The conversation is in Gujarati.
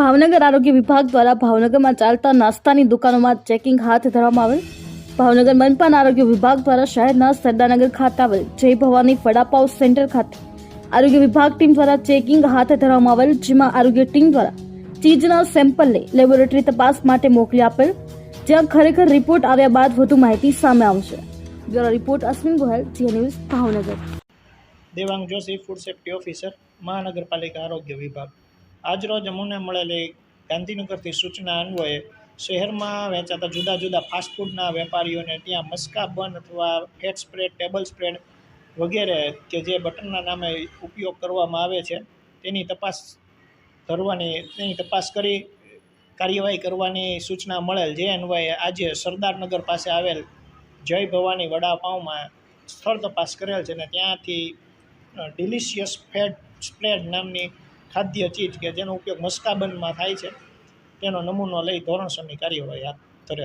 ભાવનગર આરોગ્ય વિભાગ દ્વારા ભાવનગરમાં ચાલતા નાસ્તાની દુકાનોમાં ચેકિંગ હાથ ધરવામાં આવેલ. ભાવનગર મનપાન આરોગ્ય વિભાગ દ્વારા શહેરના સરદારનગર ખાતે આવેલ જય ભવાની વડાપાવ સેન્ટર ખાતે આરોગ્ય વિભાગ ટીમ દ્વારા ચેકિંગ હાથ ધરવામાં આવેલ, જેમાં આરોગ્ય ટીમ દ્વારા ચીજના સેમ્પલ લઈ લેબોરેટરી તપાસ માટે મોકલી આપેલ. જ્યાં ખરેખર રિપોર્ટ આવ્યા બાદ વધુ માહિતી સામે આવશે. બ્યુરો રિપોર્ટ અશ્વિન ગોહેલ જીએ news Bhavnagar. Devang Joshi food safety officer મહાનગરપાલિકા આરોગ્ય વિભાગ. આજરોજ અમને મળેલી ગાંધીનગરથી સૂચના અન્વયે શહેરમાં વેચાતા જુદા જુદા ફાસ્ટફૂડના વેપારીઓને ત્યાં મસ્કા બન અથવા ફેટ સ્પ્રેડ ટેબલ સ્પ્રેડ વગેરે કે જે બટનના નામે ઉપયોગ કરવામાં આવે છે, તેની તપાસ કરવાની, તેની તપાસ કરી કાર્યવાહી કરવાની સૂચના મળેલ. જે અન્વયે આજે સરદારનગર પાસે આવેલ જય ભવાની વડાપાઉમાં સ્થળ તપાસ કરેલ છે અને ત્યાંથી ડિલિશિયસ ફેટ સ્પ્રેડ નામની ખાદ્ય ચીજ કે જેનો ઉપયોગ મસ્કાબનમાં થાય છે, તેનો નમૂનો લઈ ધોરણસરની કાર્યવાહી હાથ ધરેલ